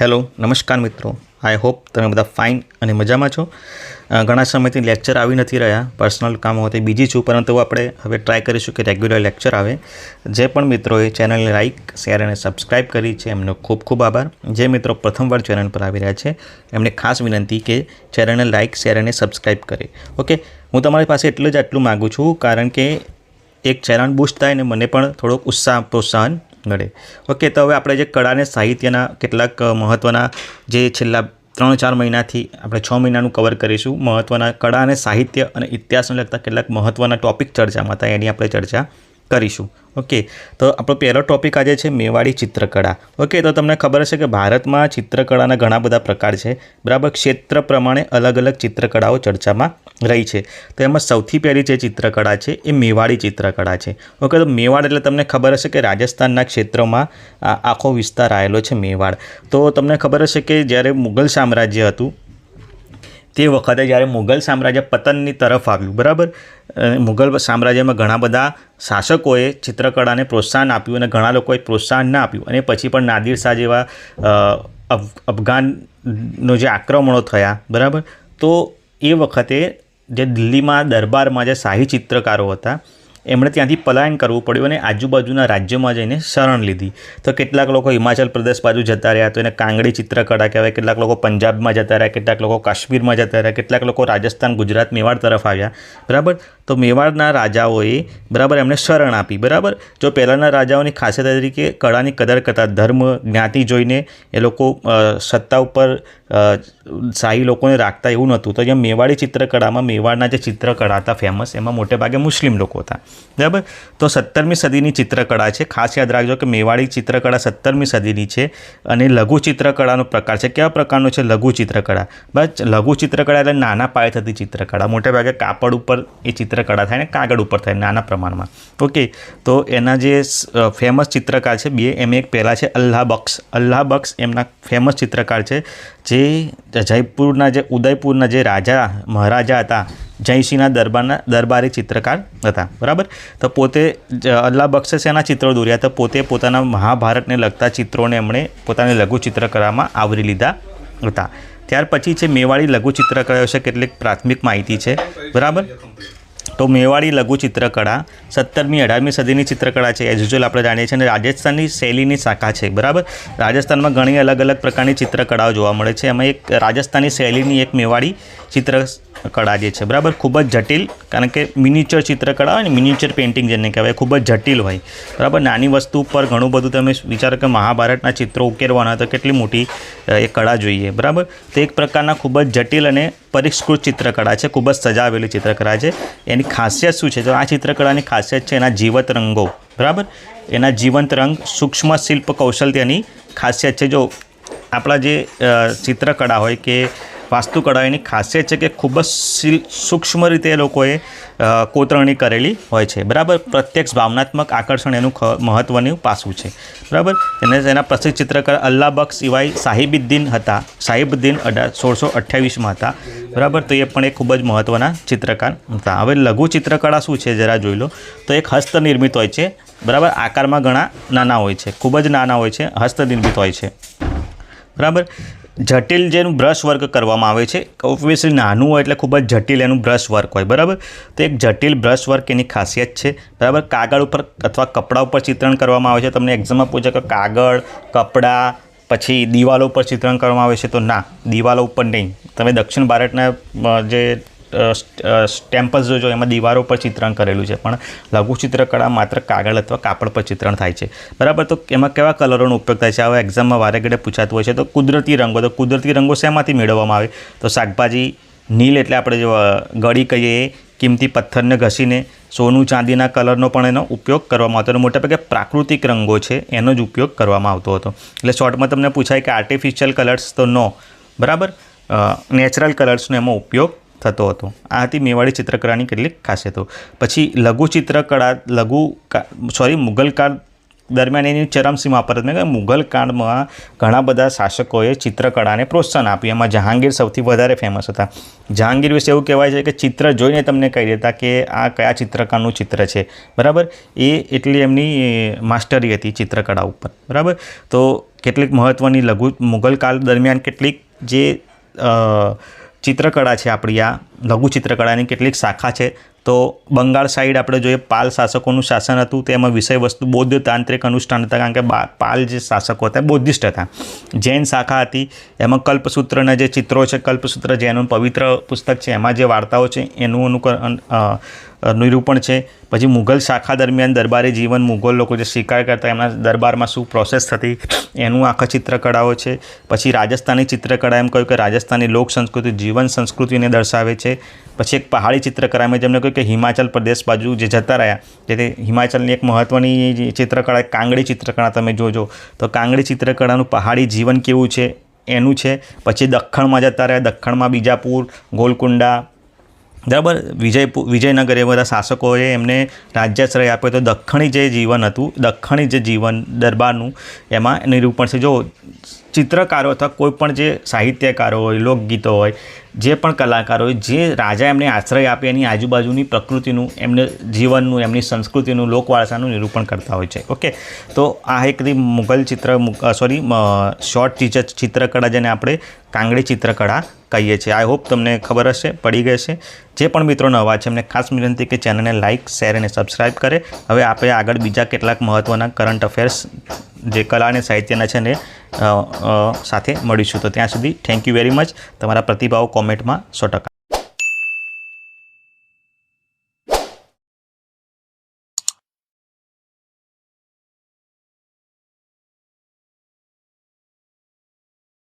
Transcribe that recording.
Hello, નમસ્કાર મિત્રો. I hope તમે બધા ફાઇન અને મજામાં છો. ઘણા સમયથી લેક્ચર આવી નથી રહ્યા. પર્સનલ કામ હોતી બીજી છું, પરંતુ આપણે હવે ટ્રાય કરીશું કે રેગ્યુલર લેક્ચર આવે. જે પણ મિત્રોએ ચેનલને લાઇક શેર અને સબસ્ક્રાઇબ કરી છે, એમનો ખૂબ ખૂબ આભાર. જે મિત્રો પ્રથમવાર ચેનલ પર આવી રહ્યા છે, એમને ખાસ વિનંતી કે ચેનલને લાઇક શેર અને સબસ્ક્રાઇબ કરે. ઓકે હું તમારી પાસે એટલું જ આટલું માગું છું, કારણ કે એક ચેનલ બૂસ્ટ થાય ને મને પણ થોડોક ઉત્સાહ, પ્રોત્સાહન મળે ઓકે તો હવે આપણે જે કળા અને સાહિત્યના કેટલાક મહત્ત્વના જે છેલ્લા ત્રણ ચાર મહિનાથી આપણે છ મહિનાનું કવર કરીશું મહત્ત્વના કળા અને સાહિત્ય અને ઇતિહાસને લગતા કેટલાક મહત્ત્વના ટોપિક ચર્ચામાં હતા એની આપણે ચર્ચા કરીશું. ઓકે તો આપણો પહેલો ટોપિક આજે છે મેવાડી ચિત્રકળા. ઓકે તો તમને ખબર હશે કે ભારતમાં ચિત્રકળાના ઘણા બધા પ્રકાર છે. બરાબર, ક્ષેત્ર પ્રમાણે અલગ અલગ ચિત્રકળાઓ ચર્ચામાં રહી છે. તો એમાં સૌથી પહેલી જે ચિત્રકળા છે, એ મેવાડી ચિત્રકળા છે. ઓકે, તો મેવાડ એટલે તમને ખબર હશે કે રાજસ્થાનના ક્ષેત્રોમાં આખો વિસ્તાર આવેલો છે મેવાડ. તો તમને ખબર હશે કે જ્યારે મુઘલ સામ્રાજ્ય હતું, તે વખતે જ્યારે મુઘલ સામ્રાજ્ય પતનની તરફ આવ્યું, બરાબર? મુગલ સામ્રાજ્યમાં ઘણા બધા શાસકોએ ચિત્રકળાને પ્રોત્સાહન આપ્યું અને ઘણા લોકોએ પ્રોત્સાહન ના આપ્યું. અને પછી પણ નાદિર શાહ જેવા અફ, અફઘાનનો જે આક્રમણો થયા, બરાબર? તો એ વખતે જે દિલ્હીમાં દરબારમાં જે શાહી ચિત્રકારો હતા, એમણે ત્યાંથી પલાયન કરવું પડ્યું અને આજુબાજુના રાજ્યોમાં જઈને શરણ લીધી. તો કેટલાક લોકો હિમાચલ પ્રદેશ બાજુ જતા રહ્યા, તો એને કાંગડી ચિત્રકળા કહેવાય, કેટલાક લોકો પંજાબમાં જતા રહ્યા, કેટલાક લોકો કાશ્મીરમાં જતા રહ્યા, કેટલાક લોકો રાજસ્થાન, ગુજરાત, મેવાડ તરફ આવ્યા. બરાબર? તો મેવાડના રાજાઓએ બરાબર એમને શરણ આપી. બરાબર? જો પહેલાંના રાજાઓની ખાસિયત તરીકે કળાની કદર કરતા ધર્મ, જ્ઞાતિ જોઈને એ લોકો સત્તા ઉપર શાહી લોકોને રાખતા એવું નહોતું. તો જેમ મેવાડી ચિત્રકળામાં મેવાડના જે ચિત્રકળા હતા ફેમસ એમાં મોટે ભાગે મુસ્લિમ લોકો હતા. બરાબર? તો સત્તરમી સદીની ચિત્રકળા છે. ખાસ યાદ રાખજો કે મેવાડી ચિત્રકળા સત્તરમી સદીની છે અને લઘુ ચિત્રકળાનો પ્રકાર છે. કેવા પ્રકારનો છે? લઘુ ચિત્રકળા. બસ, લઘુ ચિત્રકળા એટલે નાના પાયે થતી ચિત્રકળા. મોટે ભાગે કાપડ ઉપર એ ચિત્રકળા થાય ને કાગળ ઉપર થાય નાના પ્રમાણમાં. ઓકે તો એના જે ફેમસ ચિત્રકાર છે, બે એમ એક પહેલાં છે, અલ્લાહ બક્ષ. અલ્લાહ બક્ષ એમના ફેમસ ચિત્રકાર છે, જે જયપુરના જે, ઉદયપુરના જે રાજા, મહારાજા હતા, જયસિંહના દરબારના, દરબારી ચિત્રકાર હતા. બરાબર? તો પોતે જ અલ્લાહ બક્ષે એના ચિત્રો દોર્યા? તો પોતે પોતાના મહાભારતને લગતા ચિત્રોને એમણે પોતાની લઘુ ચિત્રકળામાં આવરી લીધા હતા. ત્યાર પછી છે મેવાડી લઘુ ચિત્રકળા છે, કેટલીક પ્રાથમિક માહિતી છે. બરાબર? તો મેવાડી લઘુ ચિત્રકળા, સત્તરમી અઢારમી સદીની ચિત્રકળા છે. એઝ યુઝ્યુઅલ આપણે જાણીએ છીએ અને રાજસ્થાનની શૈલીની શાખા છે. બરાબર? રાજસ્થાનમાં ઘણી અલગ અલગ પ્રકારની ચિત્રકળાઓ જોવા મળે છે. એમાં એક રાજસ્થાની શૈલીની એક મેવાડી ચિત્ર કળા જે છે, બરાબર? ખૂબ જ જટિલ, કારણ કે મિનિચર ચિત્રકળા હોય ને મિનિચર પેઇન્ટિંગ જેને કહેવાય, ખૂબ જ જટિલ હોય. બરાબર? નાની વસ્તુ ઉપર ઘણું બધું તમે વિચારો કે મહાભારતના ચિત્રો ઉકેરવાના તો કેટલી મોટી એ કળા જોઈએ, બરાબર? તો એક પ્રકારના ખૂબ જ જટિલ અને પરિષ્કૃત ચિત્રકળા છે, ખૂબ જ સજાવેલી ચિત્રકળા છે. એની ખાસિયત શું છે? તો આ ચિત્રકળાની ખાસિયત છે એના જીવંત રંગો, બરાબર? એના જીવંત રંગ સૂક્ષ્મ શિલ્પ કૌશલ્યની ખાસિયત છે. જો આપણા જે ચિત્રકળા હોય કે વાસ્તુકળા એની ખાસિયત છે કે ખૂબ જ સૂક્ષ્મ રીતે એ લોકોએ કોતરણી કરેલી હોય છે. બરાબર? પ્રત્યક્ષ ભાવનાત્મક આકર્ષણ એનું મહત્ત્વનું પાસું છે. બરાબર? એને, એના પ્રસિદ્ધ ચિત્રકાર અલ્લાહ બક્ષ સિવાય સાહિબુદ્દીન હતા. સાહિબુદ્દીન અઢાર સોળસો અઠ્યાવીસમાં હતા. બરાબર? તો એ પણ એક ખૂબ જ મહત્ત્વના ચિત્રકાર હતા. હવે લઘુ ચિત્રકળા શું છે? જરા જોઈ લો. તો એક હસ્તનિર્મિત હોય છે. બરાબર? આકારમાં ઘણા નાના હોય છે. ખૂબ જ નાના હોય છે. હસ્તનિર્મિત હોય છે. બરાબર? જટિલ જેનું બ્રશ વર્ક કરવામાં આવે છે. ઓબ્વિયસલી નાનું હોય એટલે ખૂબ જ જટિલ એનું બ્રશ વર્ક હોય, બરાબર? તો એક જટિલ બ્રશ વર્ક એની ખાસિયત છે, બરાબર? કાગળ ઉપર અથવા કપડા ઉપર ચિત્રણ કરવામાં આવે છે. તમને એક્ઝામમાં પૂછે કે કાગળ, કપડાં, પછી દિવાલો ઉપર ચિત્રણ કરવામાં આવે છે, તો ના, દિવાલો ઉપર નહીં. તમે દક્ષિણ ભારતના જે સ્ટેમ્પલ્સ જોજો એમાં દિવારો પર ચિત્રણ કરેલું છે, પણ લઘુ ચિત્રકળા માત્ર કાગળ અથવા કાપડ પર ચિત્રણ થાય છે. બરાબર? તો એમાં કેવા કલરોનો ઉપયોગ થાય છે? આવા એક્ઝામમાં વારે ઘડે પૂછાતું હોય છે. તો કુદરતી રંગો, તો કુદરતી રંગો શેમાંથી મેળવવામાં આવે? તો શાકભાજી નીલ એટલે આપણે જો ગળી કહીએ, કિંમતી પથ્થરને ઘસીને સોનું ચાંદીના કલરનો પણ એનો ઉપયોગ કરવામાં આવતો અને મોટાભાગે પ્રાકૃતિક રંગો છે, એનો જ ઉપયોગ કરવામાં આવતો હતો. એટલે શોર્ટમાં તમને પૂછાય કે આર્ટિફિશિયલ કલર્સ તો નો બરાબર? નેચરલ કલર્સનો એમાં ઉપયોગ થતો હતો. આ હતી મેવાડી ચિત્રકળાની કેટલીક ખાસિયતો. પછી લઘુ ચિત્રકળા, લઘુ સોરી મુઘલ કાળ દરમિયાન એની ચરમસીમા પર મેં કહ્યું કાળમાં ઘણા બધા શાસકોએ ચિત્રકળાને પ્રોત્સાહન આપ્યું. એમાં જહાંગીર સૌથી વધારે ફેમસ હતા. જહાંગીર વિશે એવું કહેવાય છે કે ચિત્ર જોઈને તમને કહી દેતા કે આ કયા ચિત્રકારનું ચિત્ર છે. બરાબર? એ એટલી એમની માસ્ટરી હતી ચિત્રકળા ઉપર. બરાબર? તો કેટલીક મહત્ત્વની લઘુ મુગલ કાળ દરમિયાન કેટલીક જે ચિત્રકળા છે આપણી આ. લઘુ ચિત્રકળાની કેટલીક શાખા છે. તો બંગાળ સાઈડ આપણે જોઈએ, પાલ શાસકોનું શાસન હતું, તેમાં વિષય વસ્તુ બૌદ્ધ તાંત્રિક અનુષ્ઠાન હતા, કારણ કે પાલ જે શાસકો હતા બૌદ્ધિસ્ટ હતા. જૈન શાખા હતી, એમાં કલ્પસૂત્રના જે ચિત્રો છે, કલ્પસૂત્ર જેનું પવિત્ર પુસ્તક છે, એમાં જે વાર્તાઓ છે, એનું અનુકરણ નિરૂપણ છે. પછી મુઘલ શાખા દરમિયાન દરબારી જીવન મુઘલ લોકો જે શિકાર કરતા, એમના દરબારમાં શું પ્રોસેસ થતી, એનું આખા ચિત્રકળાઓ છે. પછી રાજસ્થાની ચિત્રકળા એમ કહ્યું કે રાજસ્થાની લોક સંસ્કૃતિ જીવન સંસ્કૃતિને દર્શાવે છે. પછી એક પહાડી ચિત્રકળા મેં જેમને કહ્યું કે હિમાચલ પ્રદેશ બાજુ જે જતા રહ્યા જેથી હિમાચલની એક મહત્ત્વની ચિત્રકળા કાંગડી ચિત્રકળા તમે જોજો, તો કાંગડી ચિત્રકળાનું પહાડી જીવન કેવું છે, એનું છે. પછી દખ્ખણમાં જતા રહ્યા, દખ્ખણમાં બીજાપુર, ગોલકુંડા, બરાબર? વિજયપુર, વિજયનગર એ બધા શાસકોએ એમને રાજ્યાશ્રય આપ્યો, તો દખ્ખણી જે જીવન હતું, દખ્ખણી જે જીવન દરબારનું, એમાં નિરૂપણ છે. જો ચિત્રકારો અથવા કોઈ પણ જે સાહિત્યકારો હોય, લોકગીતો હોય જે પણ કલાકારો જે રાજા એમને આશ્રય આપે, એની આજુબાજુની પ્રકૃતિનું, એમને જીવનનું, એમની સંસ્કૃતિનું, લોકવારસાનું નિરૂપણ કરતા હોય છે. ઓકે તો આ એક મુઘલ ચિત્ર સોરી શોર્ટ ચિત્રકળા જેને આપણે કાંગડી ચિત્રકળા કહીએ છીએ. આઈ હોપ તમને ખબર હશે, પડી ગઈ છે જે પણ મિત્રો નવા છે, એમને ખાસ વિનંતી કે ચેનલને લાઇક શેર અને સબસ્ક્રાઈબ કરે. હવે આપણે આગળ બીજા કેટલાક મહત્ત્વના કરંટ અફેર્સ જે કલા અને સાહિત્યના છે ને સાથે મળીશું. તો ત્યાં સુધી થેન્ક યુ વેરી મચ તમારા પ્રતિભાવો કોમેન્ટમાં સો